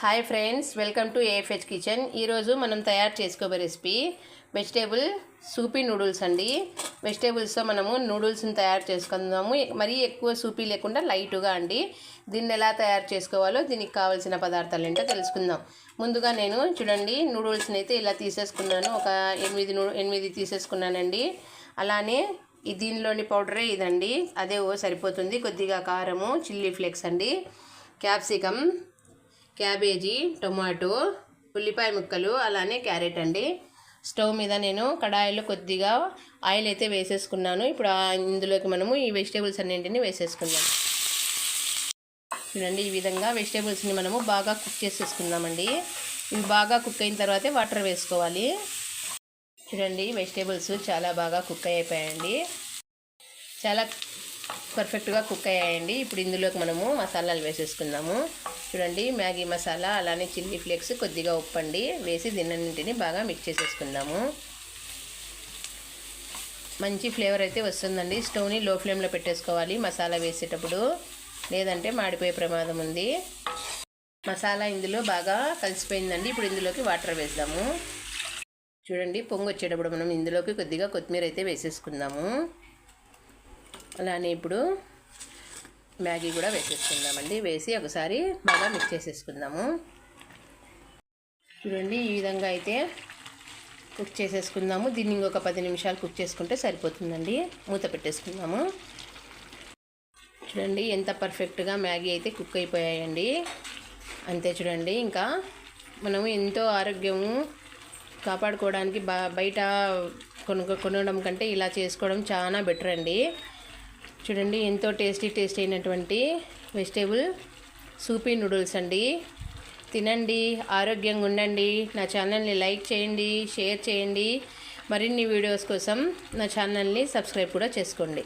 Hi friends welcome to AFH kitchen ఈరోజు మనం తయారు చేసుకోబోయే రెసిపీ వెజిటేబుల్ సూపీ నూడిల్స్ అండి. వెజిటేబుల్స్తో మనము నూడిల్స్ని తయారు చేసుకుందాము. మరీ ఎక్కువ సూపీ లేకుండా లైట్గా అండి. దీన్ని ఎలా తయారు చేసుకోవాలో దీనికి కావాల్సిన పదార్థాలు ఏంటో తెలుసుకుందాం. ముందుగా నేను చూడండి నూడిల్స్ని అయితే ఇలా తీసేసుకున్నాను. ఒక ఎనిమిది నూ ఎనిమిది తీసేసుకున్నానండి. అలానే ఈ దీనిలోని పౌడరే ఇదండి. అదే ఓ సరిపోతుంది. కొద్దిగా కారము చిల్లీ ఫ్లేక్స్ అండి. క్యాప్సికమ్ క్యాబేజీ టొమాటో ఉల్లిపాయ ముక్కలు అలానే క్యారెట్ అండి. స్టవ్ మీద నేను కడాయిలో కొద్దిగా ఆయిల్ అయితే వేసేసుకున్నాను. ఇప్పుడు ఇందులోకి మనము ఈ వెజిటేబుల్స్ అన్నింటినీ వేసేసుకుందాం. చూడండి ఈ విధంగా వెజిటేబుల్స్ని మనము బాగా కుక్ చేసేసుకుందామండి. ఇవి బాగా కుక్ అయిన తర్వాతే వాటర్ వేసుకోవాలి. చూడండి వెజిటేబుల్స్ చాలా బాగా కుక్ అయిపోయాయండి. చాలా పర్ఫెక్ట్గా కుక్ అయ్యాయండి. ఇప్పుడు ఇందులోకి మనము మసాలాలు వేసేసుకుందాము. చూడండి మ్యాగీ మసాలా అలానే చిల్లీ ఫ్లేక్స్ కొద్దిగా ఉప్పండి వేసి దీన్నింటిని బాగా మిక్స్ చేసేసుకుందాము. మంచి ఫ్లేవర్ అయితే వస్తుందండి. స్టవ్ని లో ఫ్లేమ్లో పెట్టేసుకోవాలి మసాలా వేసేటప్పుడు. లేదంటే మాడిపోయే ప్రమాదం ఉంది. మసాలా ఇందులో బాగా కలిసిపోయిందండి. ఇప్పుడు ఇందులోకి వాటర్ వేద్దాము. చూడండి పొంగు వచ్చేటప్పుడు మనం ఇందులోకి కొద్దిగా కొత్తిమీర అయితే వేసేసుకుందాము. అలానే ఇప్పుడు మ్యాగీ కూడా వేసేసుకుందామండి. వేసి ఒకసారి బాగా మిక్స్ చేసేసుకుందాము. చూడండి ఈ విధంగా అయితే కుక్ చేసేసుకుందాము. దీన్ని ఇంకొక పది నిమిషాలు కుక్ చేసుకుంటే సరిపోతుందండి. మూత పెట్టేసుకుందాము. చూడండి ఎంత పర్ఫెక్ట్గా మ్యాగీ అయితే కుక్ అయిపోయాయండి. అంతే చూడండి ఇంకా మనము ఎంతో ఆరోగ్యము కాపాడుకోవడానికి బా బయట కొను కొనడం కంటే ఇలా చేసుకోవడం చాలా బెటర్ అండి చూడండి ఎంతో టేస్టీ టేస్టీ అయినటువంటి వెజిటేబుల్ సూపీ నూడిల్స్ అండి. తినండి ఆరోగ్యంగా ఉండండి. నా ఛానల్ని లైక్ చేయండి షేర్ చేయండి. మరిన్ని వీడియోస్ కోసం నా ఛానల్ని సబ్స్క్రైబ్ కూడా చేసుకోండి.